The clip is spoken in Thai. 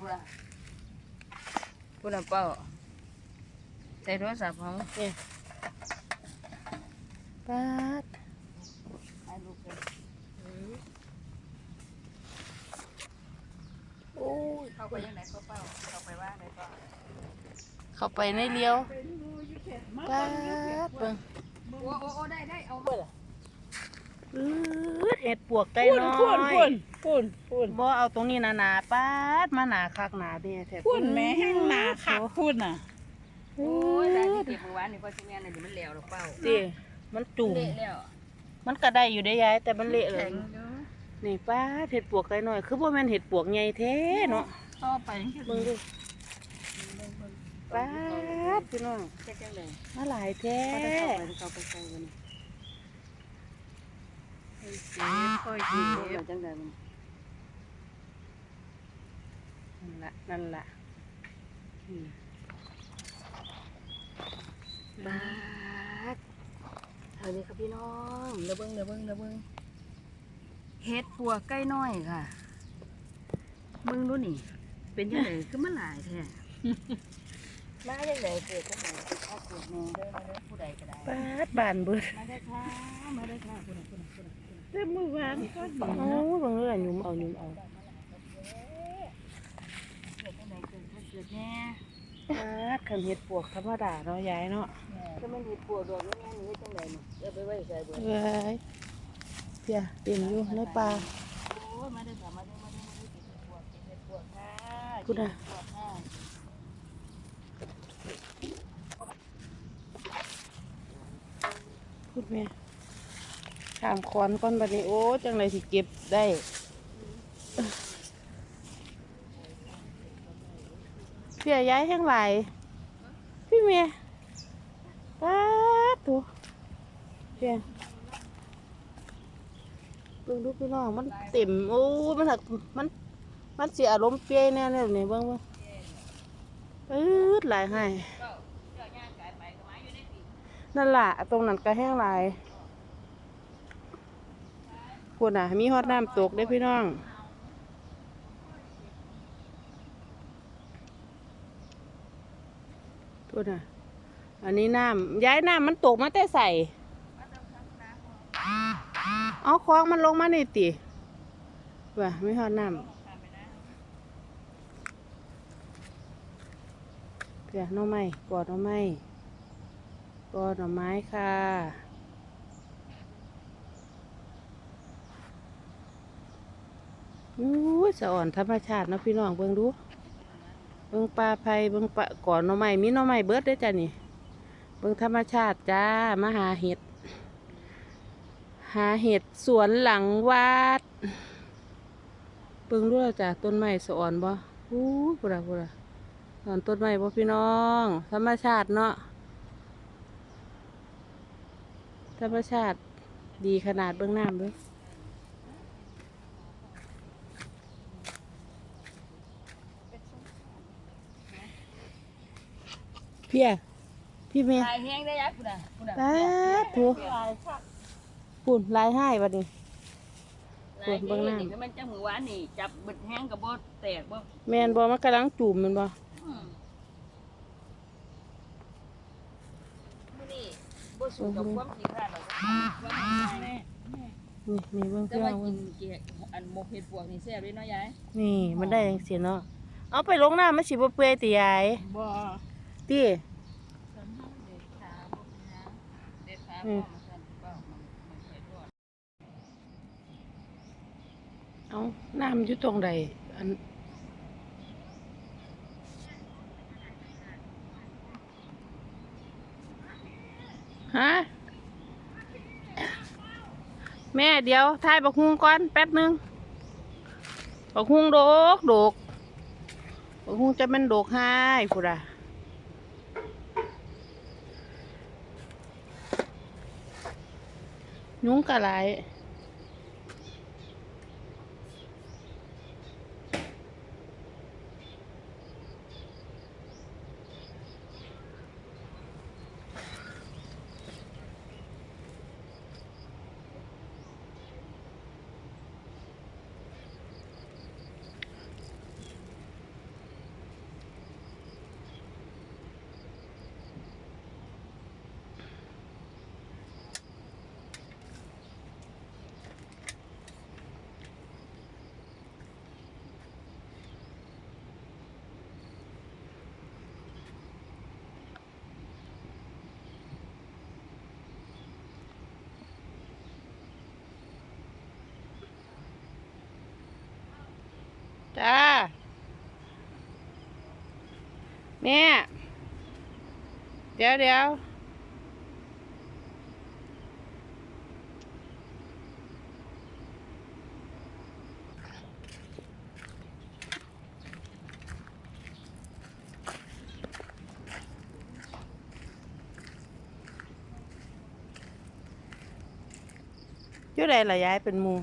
พูดอะพูดอะเป้าใส่โทรศัพท์ของนี่ปาดถ่ายรูปเลยโอ้ยเข้าไปยังไงก็เป้าเข้าไปว่างไหนก็เข้าไปในเลี้ยวปาดเบิ่งโอ้โอ้โอ้ได้ได้เอาอืด เห็ดปวกไก่น้อยพูนพูนพูนพูนบ่เอาตรงนี้หนาๆปาดมาหนาคักหนาเนี่ยแท้พูนแม่แห้งหนาคักพูนน่ะโอ้ยได้ที่เก็บเมื่อวานนี่พอชิแม่นี่เดี๋ยวมันเหลวหรอกเป้าติมันจุ่มเละแล้วมันก็ได้อยู่ได้ยายแต่มันเละเลยแข็งเด้อนี่ป้าดเห็ดปวกไก่น้อย คือบ่แม่นเห็ดปวกใหญ่แท้เนาะต่อไปเบิ่งดูป้าดพี่น้องแค่จังเลยมาหลายแท้เขาจะเข้าไปเขาไปใส่กัน ค่อยเก็บเก็บจังเลยนั่นล่ะนั่นล่ะอืมบาดสวัสดีครับพี่น้องเดี๋ยวเบิ้งเดี๋ยวเบิ้งเดี๋ยวเบิ้งเฮ็ดปัวใกล้น้อยค่ะเบิ้งดูนี่ เป็นยังไงคือมันหลายแท้มาจังไดเกิดจังไดเป็นข้าวปวดแม่เด้อมาเด้อผู้ใดก็ได้ป้าดบานเบิดมาได้อค่ะมาได้อค่ะคุณน่ะคุณน่ะคุณ น่ะคุณน่ะแต่เมื่อวานก็ดีโอ้บิ่งเรื่อยหยุ่มเอาหยุ่มเอาเกิดจังไดเกิดเกิดเกิดแน่ป้าดคันเห็ดปวกธรรมดาเนาะยายเนาะก็มันเฮ็ดปัวดอกนี่แม่นี่จังไดนี่เอาไปไว้ใส่เบิ่งเอ้ยเพียเต็มอยู่ในป่าโอ้ยมาได้อค่ะมาได้อมาได้อมาได้อเก็บเฮ็ดปัวเก็บเฮ็ดปัวค่ะคุณน่ะค่ะพูดแม่ ถามคอนก่อนบัดนี้โอ้จังไรสิเก็บได้เพียย้ายแห้งไหลายพี่เมียป้าตัวเพียเบิ่งดูพี่น้องมันเต็มโอ้มันหักมัน มันเสียอารมณ์เปี้ยแน่เลยนี่เบิ่งเบิ่งปื๊ดหลายให้นั่นแหละตรงนั้นก็แห้งหลาย พวกน่ะ มีฮอดน้ำตกได้พี่น้องพวกน่ะ อันนี้น้ำย้ายน้ำมันตกมาแต่ใส่ เอาคลองมันลงมาในี่ติว่ะไม่ฮอดน้ำเดี๋ยวหน้องไม้กอดหน้องไม้ก็หน่อไม้ค่ะ อู้ยสะอ่อนธรรมชาติเนาะพี่น้องเบิ่งดู เบิ่งปลาไผ่เบิ่งปลาก่อนหน่อไม้มีหน่อไม้เบิดได้จ้ะนี่ เบิ่งธรรมชาติจ้ามาหาเห็ด หาเห็ดสวนหลังวัด เบิ่งดูแล้วจ้ะต้นไม้สะอ่อนบ่อู้พุระพุระสอนต้นไม้บ่พี่น้อง ธรรมชาติเนาะ ธรรมชาติดีขนาดเบื้องน้ำด้วย เพียพี่เมียลายแห้งได้ยักคุณน่ะคุณน่ะตาถูปุ่นลายให้บัดนี้ลายแห้งนี่คือมันจังมือวานนี่ จับบึดแห้งกับบ่แตกบ่แมนบอมันกำลังจุ่มแมันบออืมมื้อนี้บ่สู้กับความขี้คร้านหรอกว่ามันง่ายแน่นี่นี่เบื้องแต่เพื่อว่านกินเกียอันหมกเห็ดปวกนี่แซ่บเลยเนาะยายนี่มันได้ยังเสียเนาะเอาไปลงน้ำมันสิบ่เปื่อยติยายบ่ ติสันเอาน้ำอยู่ตรงใดอันฮะแม่เดี๋ยวทายบักฮุงก่อนแป๊บนึงบักฮุงโดกโดกบักฮุงจะเป็นโดกให้พูดอะ ยุงกะไร จ้า แม่ เดี๋ยวเดี๋ยวอยู่ใดล่ะยายเป็นมู